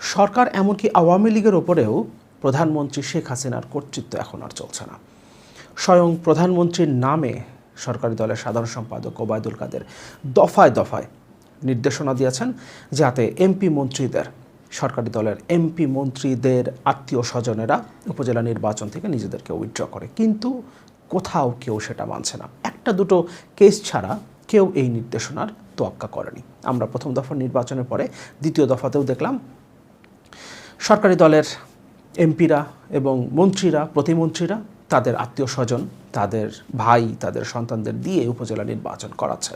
সরকার এমনকি আওয়ামী লীগের ওপরেও প্রধানমন্ত্রী শেখ হাসিনার কর্তৃত্ব এখন আর চলছে না। স্বয়ং প্রধানমন্ত্রীর নামে সরকারি দলের সাধারণ সম্পাদক ওবায়দুল কাদের দফায় দফায় নির্দেশনা দিয়েছেন যাতে এমপি মন্ত্রীদের, সরকারি দলের এমপি মন্ত্রীদের আত্মীয় স্বজনেরা উপজেলা নির্বাচন থেকে নিজেদেরকে উইথড্র করে। কিন্তু কোথাও কেউ সেটা মানছে না। একটা দুটো কেস ছাড়া কেউ এই নির্দেশনার তোয়াক্কা করেনি। আমরা প্রথম দফার নির্বাচনের পরে দ্বিতীয় দফাতেও দেখলাম সরকারি দলের এমপিরা এবং মন্ত্রীরা, প্রতিমন্ত্রীরা, তাদের আত্মীয় স্বজন, তাদের ভাই, তাদের সন্তানদের দিয়ে উপজেলা নির্বাচন করাচ্ছে।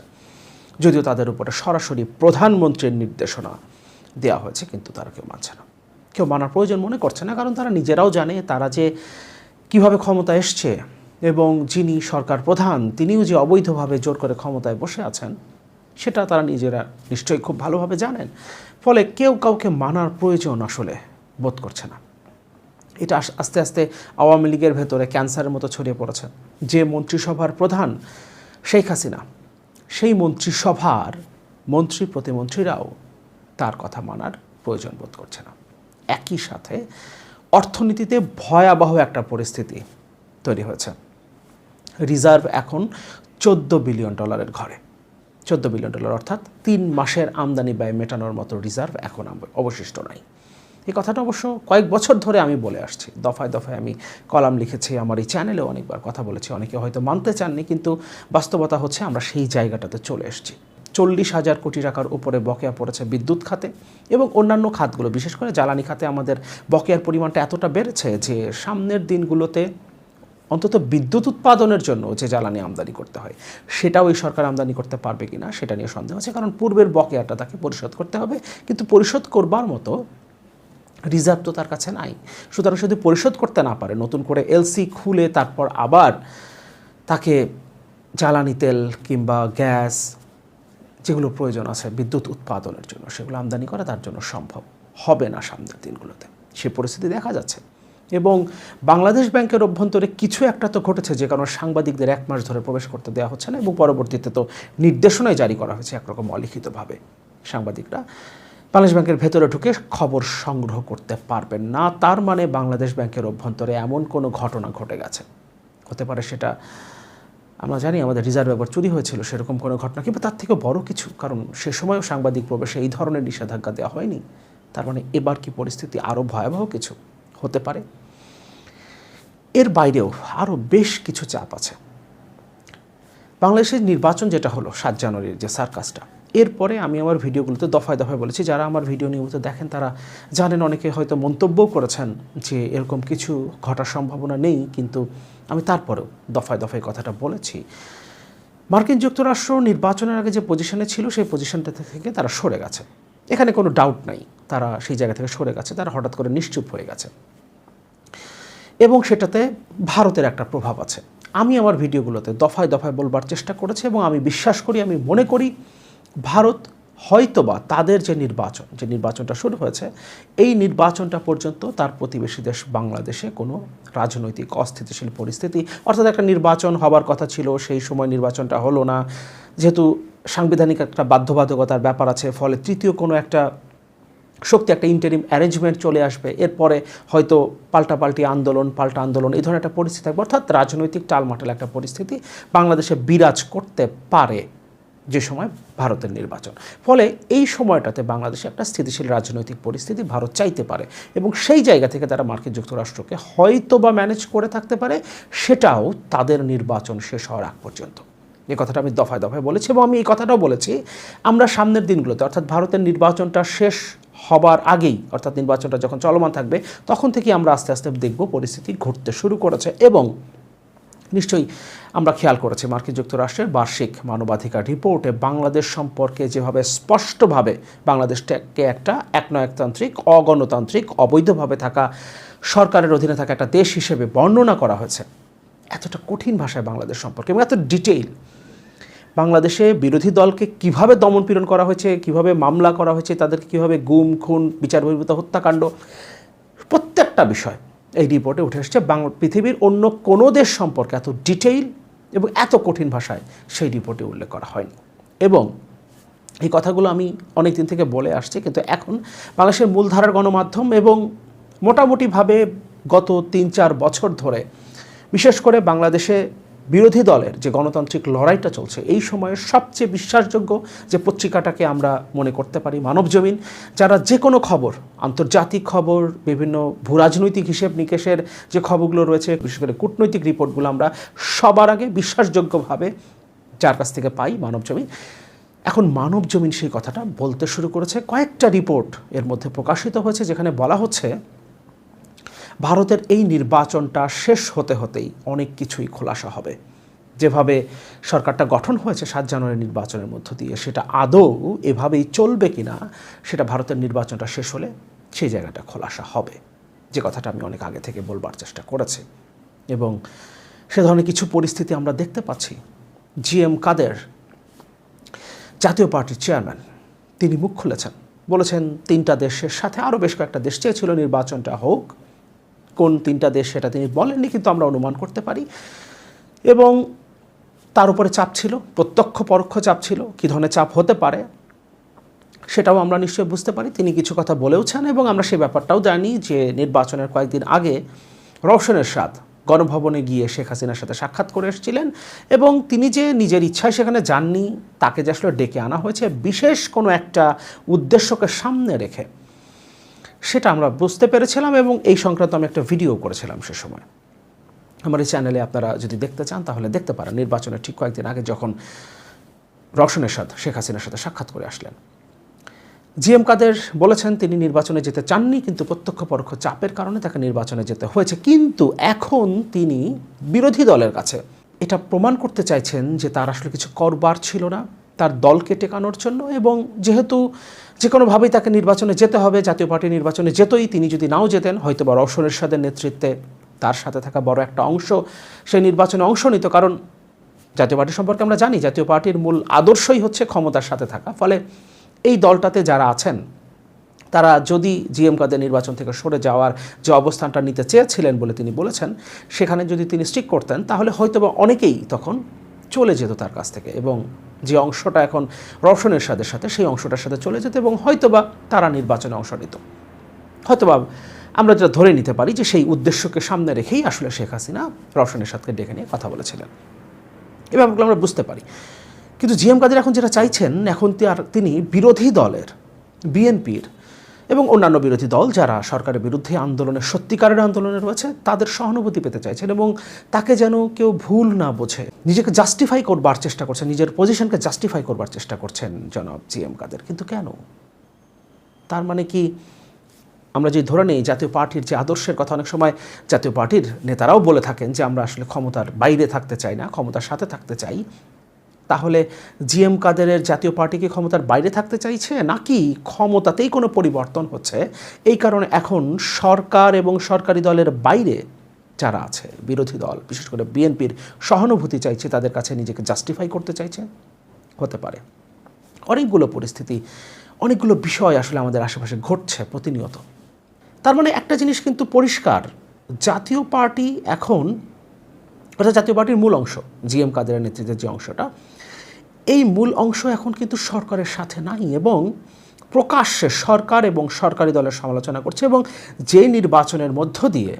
যদিও তাদের উপরে সরাসরি প্রধানমন্ত্রীর নির্দেশনা দেওয়া হয়েছে, কিন্তু তারা কেউ মানছে না। কেউ মানার প্রয়োজন মনে করছে না, কারণ তারা নিজেরাও জানে তারা যে কীভাবে ক্ষমতা এসছে এবং যিনি সরকার প্রধান, তিনিও যে অবৈধভাবে জোর করে ক্ষমতায় বসে আছেন, সেটা তারা নিজেরা নিশ্চয়ই খুব ভালোভাবে জানেন। ফলে কেউ কাউকে মানার প্রয়োজন আসলে বোধ করছে না। এটা আস্তে আস্তে আওয়ামী লীগের ভেতরে ক্যান্সারের মতো ছড়িয়ে পড়েছে। যে মন্ত্রিসভার প্রধান শেখ হাসিনা, সেই মন্ত্রিসভার মন্ত্রী প্রতিমন্ত্রীরাও তার কথা মানার প্রয়োজন বোধ করছে না। একই সাথে অর্থনীতিতে ভয়াবহ একটা পরিস্থিতি তৈরি হয়েছে। রিজার্ভ এখন চোদ্দ বিলিয়ন ডলারের ঘরে। চোদ্দ বিলিয়ন ডলার অর্থাৎ তিন মাসের আমদানি ব্যয় মেটানোর মতো রিজার্ভ এখন অবশিষ্ট নাই। এই কথাটা অবশ্য কয়েক বছর ধরে আমি বলে আসছি। দফায় দফায় আমি কলাম লিখেছি, আমার এই চ্যানেলেও অনেকবার কথা বলেছি, অনেকে হয়তো মানতে চাননি, কিন্তু বাস্তবতা হচ্ছে আমরা সেই জায়গাটাতে চলে এসেছি। চল্লিশ হাজার কোটি টাকার উপরে বকেয়া পড়েছে বিদ্যুৎ খাতে এবং অন্যান্য খাতগুলো, বিশেষ করে জ্বালানি খাতে আমাদের বকেয়ার পরিমাণটা এতটা বেড়েছে যে সামনের দিনগুলোতে অন্তত বিদ্যুৎ উৎপাদনের জন্য যে জ্বালানি আমদানি করতে হয়, সেটাও এই সরকার আমদানি করতে পারবে কিনা সেটা নিয়ে সন্দেহ আছে, কারণ পূর্বের বকেয়াটা তাকে পরিশোধ করতে হবে, কিন্তু পরিশোধ করবার মতো রিজার্ভ তো তার কাছে নাই। সুতরাং যদি পরিশোধ করতে না পারে, নতুন করে এলসি খুলে তারপর আবার তাকে জ্বালানি তেল কিংবা গ্যাস যেগুলো প্রয়োজন আছে, বিদ্যুৎ উৎপাদনের জন্য, সেগুলো আমদানি করা তার জন্য সম্ভব হবে না সামনের দিনগুলোতে। সে পরিস্থিতি দেখা যাচ্ছে। এবং বাংলাদেশ ব্যাংকের অভ্যন্তরে কিছু একটা তো ঘটেছে, যে কারণে সাংবাদিকদের এক মাস ধরে প্রবেশ করতে দেওয়া হচ্ছে না এবং পরবর্তীতে তো নির্দেশনাই জারি করা হয়েছে একরকম অলিখিতভাবে। সাংবাদিকরা বাংলাদেশ ব্যাংকের ভেতরে ঢুকে খবর সংগ্রহ করতে পারবেন না। তার মানে বাংলাদেশ ব্যাংকের অভ্যন্তরে এমন কোনো ঘটনা ঘটে গেছে। হতে পারে সেটা আমরা জানি আমাদের রিজার্ভ একবার চুরি হয়েছিল, সেরকম কোনো ঘটনা, কিংবা তার থেকে বড় কিছু, কারণ সে সময়ও সাংবাদিক প্রবেশে এই ধরনের নিষেধাজ্ঞা দেওয়া হয়নি। তার মানে এবার কি পরিস্থিতি আরও ভয়াবহ কিছু? হতে পারে। এর বাইরেও আরও বেশ কিছু চাপ আছে। বাংলাদেশের নির্বাচন যেটা হলো সাত জানুয়ারির যে সার্কাসটা এরপরে আমি আমার ভিডিওগুলোতে দফায় দফায় বলেছি, যারা আমার ভিডিও নিয়মিত দেখেন তারা জানেন, অনেকে হয়তো মন্তব্যও করেছেন যে এরকম কিছু ঘটার সম্ভাবনা নেই, কিন্তু আমি তারপরেও দফায় দফায় কথাটা বলেছি। মার্কিন যুক্তরাষ্ট্র নির্বাচনের আগে যে পজিশনে ছিল, সেই পজিশনটা থেকে তারা সরে গেছে। এখানে কোনো ডাউট নাই, তারা সেই জায়গা থেকে সরে গেছে, তারা হঠাৎ করে নিশ্চুপ হয়ে গেছে। এবং সেটাতে ভারতের একটা প্রভাব আছে। আমি আমার ভিডিওগুলোতে দফায় দফায় বলবার চেষ্টা করেছি এবং আমি বিশ্বাস করি, আমি মনে করি ভারত হয়তোবা তাদের যে নির্বাচন, যে নির্বাচনটা শুরু হয়েছে, এই নির্বাচনটা পর্যন্ত তার প্রতিবেশী দেশ বাংলাদেশে কোনো রাজনৈতিক অস্থিতিশীল পরিস্থিতি, অর্থাৎ একটা নির্বাচন হবার কথা ছিল, সেই সময় নির্বাচনটা হলো না। যেহেতু সাংবিধানিক একটা বাধ্যবাধকতার ব্যাপার আছে, ফলে তৃতীয় কোনো একটা শক্তি, একটা ইন্টারিম অ্যারেঞ্জমেন্ট চলে আসবে, এরপরে হয়তো পাল্টাপাল্টি আন্দোলন, পাল্টা আন্দোলন, এই ধরনের একটা পরিস্থিতি থাকবে। অর্থাৎ রাজনৈতিক টালমাটাল একটা পরিস্থিতি বাংলাদেশে বিরাজ করতে পারে। যে সময় ভারতের নির্বাচন। ফলে এই সময়টাতে বাংলাদেশে একটা স্থিতিশীল রাজনৈতিক পরিস্থিতি ভারত চাইতে পারে এবং সেই জায়গা থেকে তারা মার্কিন যুক্তরাষ্ট্রকে হয়তো বা ম্যানেজ করে থাকতে পারে, সেটাও তাদের নির্বাচন শেষ হওয়ার আগ পর্যন্ত। এই কথাটা আমি দফায় দফায় বলেছি এবং আমি এই কথাটাও বলেছি, আমরা সামনের দিনগুলোতে অর্থাৎ ভারতের নির্বাচনটা শেষ হবার আগেই, অর্থাৎ নির্বাচনটা যখন চলমান থাকবে, তখন থেকে আমরা আস্তে আস্তে দেখব পরিস্থিতি ঘটতে শুরু করেছে এবং নিশ্চয়ই আমরা খেয়াল করেছি মার্কিন যুক্তরাষ্ট্রের বার্ষিক মানবাধিকার রিপোর্টে বাংলাদেশ সম্পর্কে যেভাবে স্পষ্টভাবে বাংলাদেশটাকে একটা একনায়কতান্ত্রিক, অগণতান্ত্রিক, অবৈধভাবে থাকা সরকারের অধীনে থাকা একটা দেশ হিসেবে বর্ণনা করা হয়েছে। এতটা কঠিন ভাষায় বাংলাদেশ সম্পর্কে এবং এত ডিটেইল। বাংলাদেশে বিরোধী দলকে কীভাবে দমন পীড়ন করা হয়েছে, কীভাবে মামলা করা হয়েছে, তাদেরকে কীভাবে গুম, খুন, বিচার বহির্ভূত হত্যাকাণ্ড, প্রত্যেকটা বিষয় এই রিপোর্টে উঠে এসছে, বাংলা পৃথিবীর অন্য কোনো দেশ সম্পর্কে এত ডিটেইল এবং এত কঠিন ভাষায় সেই রিপোর্টে উল্লেখ করা হয়নি। এবং এই কথাগুলো আমি অনেক দিন থেকে বলে আসছি, কিন্তু এখন বাংলাদেশের মূলধারার গণমাধ্যম এবং মোটামুটিভাবে গত তিন চার বছর ধরে, বিশেষ করে বাংলাদেশে বিরোধী দলের যে গণতান্ত্রিক লড়াইটা চলছে, এই সময়ের সবচেয়ে বিশ্বাসযোগ্য যে পত্রিকাটাকে আমরা মনে করতে পারি মানবজমিন যারা যে কোনো খবর, আন্তর্জাতিক খবর, বিভিন্ন ভূরাজনৈতিক হিসেব নিকেশের যে খবরগুলো রয়েছে, বিশেষ করে কূটনৈতিক রিপোর্টগুলো আমরা সবার আগে বিশ্বাসযোগ্যভাবে যার কাছ থেকে পাই মানবজমিন এখন মানব জমিন সেই কথাটা বলতে শুরু করেছে। কয়েকটা রিপোর্ট এর মধ্যে প্রকাশিত হয়েছে, যেখানে বলা হচ্ছে ভারতের এই নির্বাচনটা শেষ হতে হতেই অনেক কিছুই খোলাসা হবে। যেভাবে সরকারটা গঠন হয়েছে সাত জানুয়ারি নির্বাচনের মধ্য দিয়ে, সেটা আদৌ এভাবেই চলবে কিনা, সেটা ভারতের নির্বাচনটা শেষ হলে সেই জায়গাটা খোলাসা হবে। যে কথাটা আমি অনেক আগে থেকে বলবার চেষ্টা করেছি। এবং সে ধরনের কিছু পরিস্থিতি আমরা দেখতে পাচ্ছি। জি এম কাদের, জাতীয় পার্টির চেয়ারম্যান, তিনি মুখ খুলেছেন। বলেছেন, তিনটা দেশের সাথে আরও বেশ কয়েকটা দেশ চেয়েছিল নির্বাচনটা হোক কোন তিনটা দেশ সেটা তিনি বলেননি, কিন্তু আমরা অনুমান করতে পারি। এবং তার উপরে চাপ ছিল, প্রত্যক্ষ পরোক্ষ চাপ ছিল, কী ধরনের চাপ হতে পারে সেটাও আমরা নিশ্চয়ই বুঝতে পারি। তিনি কিছু কথা বলেওছেন এবং আমরা সেই ব্যাপারটাও জানি যে নির্বাচনের কয়েকদিন আগে রওশনের স্বাদ গণভবনে গিয়ে শেখ হাসিনার সাথে সাক্ষাৎ করে এসেছিলেন এবং তিনি যে নিজের ইচ্ছায় সেখানে যাননি, তাকে যে আসলে ডেকে আনা হয়েছে, বিশেষ কোনো একটা উদ্দেশ্যকে সামনে রেখে সেটা আমরা বুঝতে পেরেছিলাম এবং এই সংক্রান্ত আমি একটা ভিডিও করেছিলাম সে সময়। আমার এই চ্যানেলে আপনারা যদি দেখতে চান, তাহলে দেখতে পারেন। নির্বাচনের ঠিক কয়েকদিন আগে যখন রওশনের সাথে, শেখ হাসিনার সাথে সাক্ষাৎ করে আসলেন। জি এম কাদের বলেছেন, তিনি নির্বাচনে যেতে চাননি, কিন্তু প্রত্যক্ষ পরোক্ষ চাপের কারণে তাকে নির্বাচনে যেতে হয়েছে। কিন্তু এখন তিনি বিরোধী দলের কাছে এটা প্রমাণ করতে চাইছেন যে তার আসলে কিছু করবার ছিল না, তার দলকে টেকানোর জন্য এবং যেহেতু যে কোনোভাবেই তাকে নির্বাচনে যেতে হবে, জাতীয় পার্টি নির্বাচনে যেতই তিনি যদি নাও যেতেন হয়তো বা রওশন এরশাদের নেতৃত্বে তার সাথে থাকা বড় একটা অংশ সেই নির্বাচনে অংশ নিত। কারণ জাতীয় পার্টি সম্পর্কে আমরা জানি, জাতীয় পার্টির মূল আদর্শই হচ্ছে ক্ষমতার সাথে থাকা। ফলে এই দলটাতে যারা আছেন, তারা যদি জিএম কাদের নির্বাচন থেকে সরে যাওয়ার যে অবস্থানটা নিতে চেয়েছিলেন বলে তিনি বলেছেন, সেখানে যদি তিনি স্টিক করতেন, তাহলে হয়তোবা অনেকেই তখন চলে যেত তার কাছ থেকে এবং যে অংশটা এখন রওশনের সাথে সাথে সেই অংশটার সাথে চলে যেত এবং হয়তোবা তারা নির্বাচনে অংশ নিত। হয়তোবা আমরা যেটা ধরে নিতে পারি যে সেই উদ্দেশ্যকে সামনে রেখেই আসলে শেখ হাসিনা রওশনের সাথে ডেকে নিয়ে কথা বলেছিলেন। এই ব্যাপারগুলো আমরা বুঝতে পারি। কিন্তু জিএম কাদের এখন যেটা চাইছেন, এখন তার তিনি বিরোধী দলের, বিএনপির এবং অন্যান্য বিরোধী দল যারা সরকারের বিরুদ্ধে আন্দোলনে, সত্যিকারের আন্দোলনে রয়েছে, তাদের সহানুভূতি পেতে চাইছেন এবং তাকে যেন কেউ ভুল না বোঝে। নিজেকে জাস্টিফাই করবার চেষ্টা করছেন, নিজের পজিশনকে জাস্টিফাই করবার চেষ্টা করছেন জনাব জি এম কাদের। কিন্তু কেন? তার মানে কি, আমরা যে ধরে নেই, জাতীয় পার্টির যে আদর্শের কথা অনেক সময় জাতীয় পার্টির নেতারাও বলে থাকেন যে আমরা আসলে ক্ষমতার বাইরে থাকতে চাই না, ক্ষমতার সাথে থাকতে চাই। তাহলে জিএম কাদেরের জাতীয় পার্টি কি ক্ষমতার বাইরে থাকতে চাইছে? নাকি ক্ষমতাতেই কোনো পরিবর্তন হচ্ছে? এই কারণে এখন সরকার এবং সরকারি দলের বাইরে যারা আছে, বিরোধী দল, বিশেষ করে বিএনপির সহানুভূতি চাইছে, তাদের কাছে নিজেকে জাস্টিফাই করতে চাইছে? হতে পারে। অনেকগুলো পরিস্থিতি, অনেকগুলো বিষয় আসলে আমাদের আশেপাশে ঘটছে প্রতিনিয়ত। তার মানে একটা জিনিস কিন্তু পরিষ্কার, জাতীয় পার্টি এখন, অর্থাৎ জাতীয় পার্টির মূল অংশ, জিএম কাদের নেতৃত্বের যে অংশটা এই মূল অংশ এখন কিন্তু সরকারের সাথে নাই এবং প্রকাশ্যে সরকার এবং সরকারি দলের সমালোচনা করছে এবং যে নির্বাচনের মধ্য দিয়ে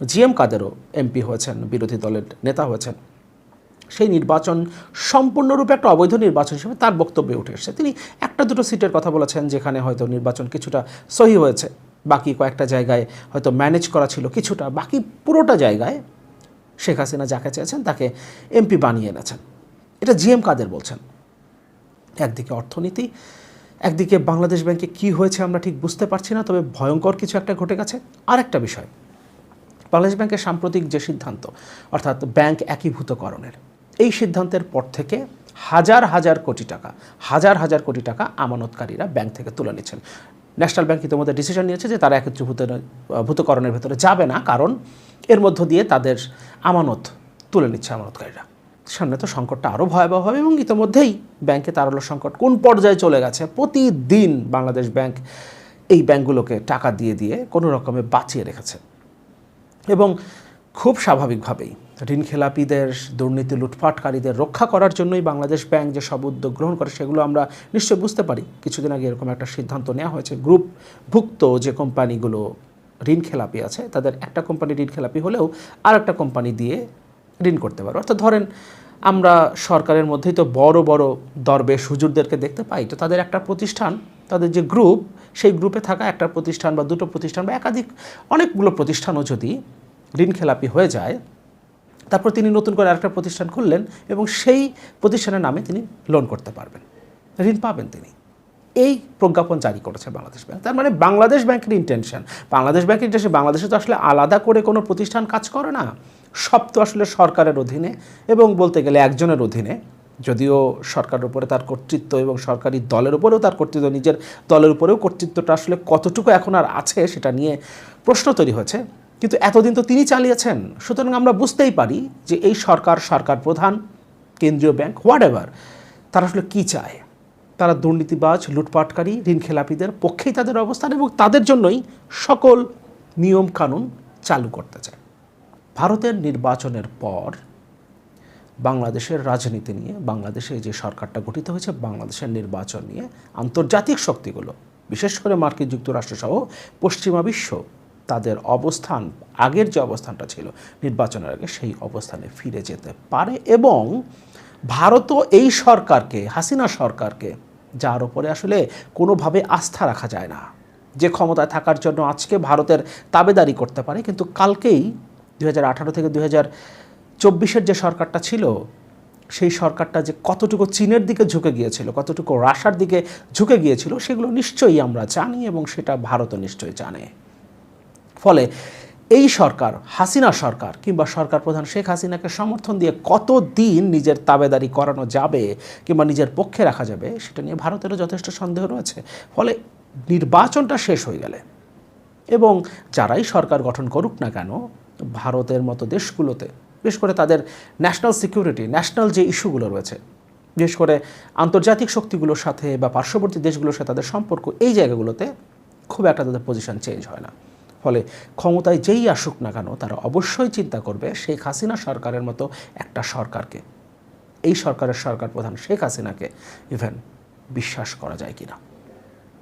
জিএম কাদেরও এমপি হয়েছেন, বিরোধী দলের নেতা হয়েছেন, সেই নির্বাচন সম্পূর্ণরূপে একটা অবৈধ নির্বাচন হিসেবে তার বক্তব্যে উঠে এসেছে। তিনি একটা দুটো সিটের কথা বলেছেন যেখানে হয়তো নির্বাচন কিছুটা সহি হয়েছে, বাকি কয়েকটা জায়গায় হয়তো ম্যানেজ করা ছিল কিছুটা, বাকি পুরোটা জায়গায় শেখ হাসিনা যাকে চেয়েছেন তাকে এমপি বানিয়ে এনেছেন। এটা জিএম কাদের বলছেন? একদিকে অর্থনীতি, একদিকে বাংলাদেশ ব্যাংকে কি হয়েছে আমরা ঠিক বুঝতে পারছি না, তবে ভয়ঙ্কর কিছু একটা ঘটে গেছে। আর একটা বিষয়, বাংলাদেশ ব্যাংকের সাম্প্রতিক যে সিদ্ধান্ত, অর্থাৎ ব্যাংক একীভূতকরণের, এই সিদ্ধান্তের পর থেকে হাজার হাজার কোটি টাকা, হাজার হাজার কোটি টাকা আমানতকারীরা ব্যাংক থেকে তুলে নিচ্ছেন। ন্যাশনাল ব্যাংক ইতিমধ্যে ডিসিশন নিয়েছে যে তারা একত্রীভূত ভূতকরণের ভেতরে যাবে না, কারণ এর মধ্য দিয়ে তাদের আমানত তুলে নিচ্ছে আমানতকারীরা। সামনে তো সংকটটা আরও ভয়াবহ হবে এবং ইতিমধ্যেই ব্যাংকে তারল্য সংকট কোন পর্যায়ে চলে গেছে? প্রতিদিন বাংলাদেশ ব্যাংক এই ব্যাংকগুলোকে টাকা দিয়ে দিয়ে কোনো রকমে বাঁচিয়ে রেখেছে। এবং খুব স্বাভাবিকভাবেই ঋণ খেলাপিদের দুর্নীতি লুটপাটকারীদের রক্ষা করার জন্যই বাংলাদেশ ব্যাংক যে সব উদ্যোগ গ্রহণ করে সেগুলো আমরা নিশ্চয়ই বুঝতে পারি। কিছুদিন আগে এরকম একটা সিদ্ধান্ত নেওয়া হয়েছে। গ্রুপভুক্ত যে কোম্পানিগুলো ঋণ খেলাপি আছে, তাদের একটা কোম্পানি ঋণ খেলাপি হলেও আর একটা কোম্পানি দিয়ে ঋণ করতে পারবে। অর্থাৎ ধরেন আমরা সরকারের মধ্যেই তো বড় বড় দরবে হুজুরদেরকে দেখতে পাই। তো তাদের একটা প্রতিষ্ঠান, তাদের যে গ্রুপ, সেই গ্রুপে থাকা একটা প্রতিষ্ঠান বা দুটো প্রতিষ্ঠান বা একাধিক অনেকগুলো প্রতিষ্ঠানও যদি ঋণ খেলাপি হয়ে যায়, তারপর তিনি নতুন করে আরেকটা প্রতিষ্ঠান খুললেন এবং সেই প্রতিষ্ঠানের নামে তিনি লোন করতে পারবেন। ঋণ পাবেন তিনি। এই প্রজ্ঞাপন জারি করেছে বাংলাদেশ ব্যাংক। তার মানে বাংলাদেশ ব্যাংকের ইন্টেনশন বাংলাদেশ ব্যাংকের ইন্টেনশন বাংলাদেশে তো আসলে আলাদা করে কোনো প্রতিষ্ঠান কাজ করে না। সব তো আসলে সরকারের অধীনে এবং বলতে গেলে একজনের অধীনে। যদিও সরকারের উপরে তার কর্তৃত্ব এবং সরকারি দলের উপরেও তার কর্তৃত্ব, নিজের দলের উপরেও কর্তৃত্বটা আসলে কতটুকু এখন আর আছে সেটা নিয়ে প্রশ্ন তৈরি হয়েছে। কিন্তু এতদিন তো তিনি চালিয়েছেন। সুতরাং আমরা বুঝতেই পারি যে এই সরকার সরকার প্রধান, কেন্দ্রীয় ব্যাংক হোয়াট এভার তারা আসলে কী চায়? তারা দুর্নীতিবাজ, লুটপাটকারী ঋণ খেলাপিদের পক্ষেই তাদের অবস্থান এবং তাদের জন্যই সকল নিয়ম কানুন চালু করতে চায়। ভারতের নির্বাচনের পর বাংলাদেশের রাজনীতি নিয়ে, বাংলাদেশে যে সরকারটা গঠিত হয়েছে, বাংলাদেশের নির্বাচন নিয়ে আন্তর্জাতিক শক্তিগুলো, বিশেষ করে মার্কিন যুক্তরাষ্ট্র সহ পশ্চিমা বিশ্ব, তাদের অবস্থান, আগের যে অবস্থানটা ছিল, নির্বাচনের আগে সেই অবস্থানে ফিরে যেতে পারে এবং ভারতও এই সরকারকে, হাসিনা সরকারকে যার ওপরে আসলে কোনোভাবে আস্থা রাখা যায় না। যে ক্ষমতায় থাকার জন্য আজকে ভারতের তাবেদারি করতে পারে, কিন্তু কালকেই দুই হাজার আঠারো থেকে দু চব্বিশের যে সরকারটা ছিল, সেই সরকারটা যে কতটুকু চীনের দিকে ঝুঁকে গিয়েছিল, কতটুকু রাশার দিকে ঝুঁকে গিয়েছিল, সেগুলো নিশ্চয়ই আমরা জানি এবং সেটা ভারতও নিশ্চয়ই জানে। ফলে এই সরকার, হাসিনা সরকার কিংবা সরকার প্রধান শেখ হাসিনাকে সমর্থন দিয়ে কতদিন নিজের তাবেদারি করানো যাবে কিংবা নিজের পক্ষে রাখা যাবে, সেটা নিয়ে ভারতেরও যথেষ্ট সন্দেহ রয়েছে। ফলে নির্বাচনটা শেষ হয়ে গেলে এবং যারাই সরকার গঠন করুক না কেন, ভারতের মতো দেশগুলোতে, বিশেষ করে তাদের ন্যাশনাল সিকিউরিটি ন্যাশনাল যে ইস্যুগুলো রয়েছে, বিশেষ করে আন্তর্জাতিক শক্তিগুলোর সাথে বা পার্শ্ববর্তী দেশগুলোর সাথে তাদের সম্পর্ক, এই জায়গাগুলোতে খুব একটা তাদের পজিশন চেঞ্জ হয় না। ফলে ক্ষমতায় যেই আসুক না কেন তারা অবশ্যই চিন্তা করবে শেখ হাসিনা সরকারের মতো একটা সরকারকে। এই সরকারের সরকার প্রধান শেখ হাসিনাকে ইভেন বিশ্বাস করা যায় কিনা।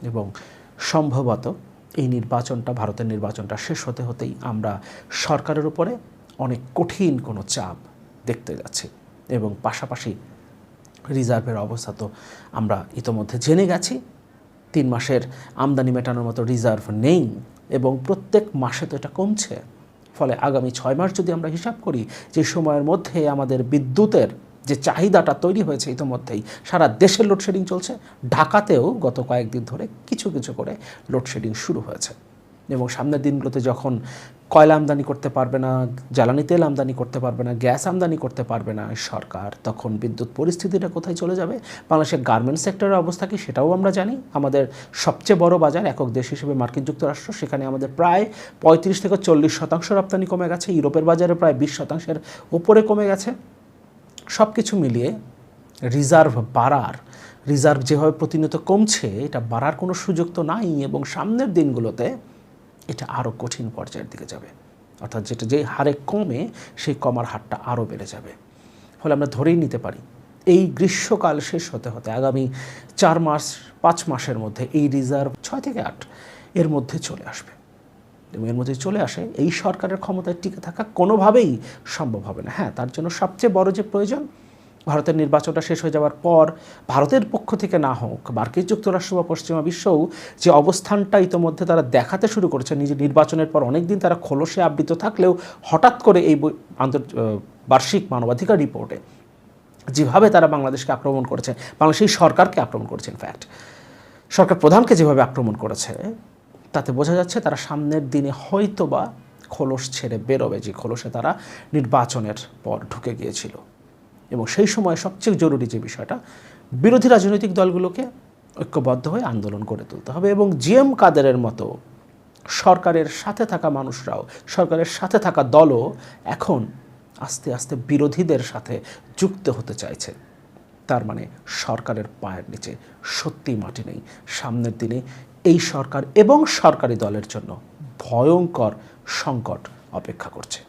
এবং সম্ভবত এই নির্বাচনটা, ভারতের নির্বাচনটা শেষ হতে হতেই আমরা সরকারের উপরে অনেক কঠিন কোনো চাপ দেখতে যাচ্ছি। এবং পাশাপাশি রিজার্ভের অবস্থা তো আমরা ইতোমধ্যে জেনে গেছি। তিন মাসের আমদানি মেটানোর মতো রিজার্ভ নেই। এবং প্রত্যেক মাসে তো এটা কমছে। ফলে আগামী ছয় মাস যদি আমরা হিসাব করি, যে সময়ের মধ্যে আমাদের বিদ্যুতের যে চাহিদাটা তৈরি হয়েছে ইতিমধ্যেই, সারা দেশের লোডশেডিং চলছে। ঢাকাতেও গত কয়েকদিন ধরে কিছু কিছু করে লোডশেডিং শুরু হয়েছে। এবং সামনের দিনগুলোতে যখন কয়লা আমদানি করতে পারবে না, জ্বালানি তেল আমদানি করতে পারবে না, গ্যাস আমদানি করতে পারবে না সরকার, তখন বিদ্যুৎ পরিস্থিতিটা কোথায় চলে যাবে? বাংলাদেশের গার্মেন্টস সেক্টরের অবস্থা কি সেটাও আমরা জানি। আমাদের সবচেয়ে বড় বাজার একক দেশ হিসেবে মার্কিন যুক্তরাষ্ট্র, সেখানে আমাদের প্রায় পঁয়ত্রিশ থেকে চল্লিশ শতাংশ রপ্তানি কমে গেছে। ইউরোপের বাজারে প্রায় বিশ শতাংশের উপরে কমে গেছে। সব কিছু মিলিয়ে রিজার্ভ বাড়ার রিজার্ভ যেভাবে প্রতিনিয়ত কমছে, এটা বাড়ার কোনো সুযোগ তো নাই এবং সামনের দিনগুলোতে এটা আরও কঠিন পর্যায়ের দিকে যাবে। অর্থাৎ যেটা যে হারে কমে, সেই কমার হারটা আরও বেড়ে যাবে। ফলে আমরা ধরেই নিতে পারি, এই গ্রীষ্মকাল শেষ হতে হতে আগামী চার মাস, পাঁচ মাসের মধ্যে এই রিজার্ভ ছয় থেকে আট এর মধ্যে চলে আসবে। এবং এর মধ্যে চলে আসে, এই সরকারের ক্ষমতায় টিকে থাকা কোনোভাবেই সম্ভব হবে না। হ্যাঁ তার জন্য সবচেয়ে বড় যে প্রয়োজন ভারতের নির্বাচনটা শেষ হয়ে যাওয়ার পর ভারতের পক্ষ থেকে না হোক, মার্কিন যুক্তরাষ্ট্র বা পশ্চিমা বিশ্বও যে অবস্থানটা ইতোমধ্যে তারা দেখাতে শুরু করেছে, নিজে নির্বাচনের পর অনেক দিন তারা খোলসে আবৃত থাকলেও হঠাৎ করে এই আন্তর বার্ষিক মানবাধিকার রিপোর্টে যেভাবে তারা বাংলাদেশকে আক্রমণ করেছে বাংলাদেশের সরকারকে আক্রমণ করেছে ইনফ্যাক্ট সরকার প্রধানকে যেভাবে আক্রমণ করেছে, তাতে বোঝা যাচ্ছে তারা সামনের দিনে হয়তো বা খোলস ছেড়ে বেরোবে, যে খোলসে তারা নির্বাচনের পর ঢুকে গিয়েছিল। এবং সেই সময় সবচেয়ে জরুরি যে বিষয়টা, বিরোধী রাজনৈতিক দলগুলোকে ঐক্যবদ্ধ হয়ে আন্দোলন করে তুলতে হবে এবং জিএম কাদেরের মতো সরকারের সাথে থাকা মানুষরাও, সরকারের সাথে থাকা দলও এখন আস্তে আস্তে বিরোধীদের সাথে যুক্ত হতে চাইছে। তার মানে সরকারের পায়ের নিচে সত্যি মাটি নেই। সামনের দিনে এই সরকার এবং সরকারি দলের জন্য ভয়ঙ্কর সংকট অপেক্ষা করছে।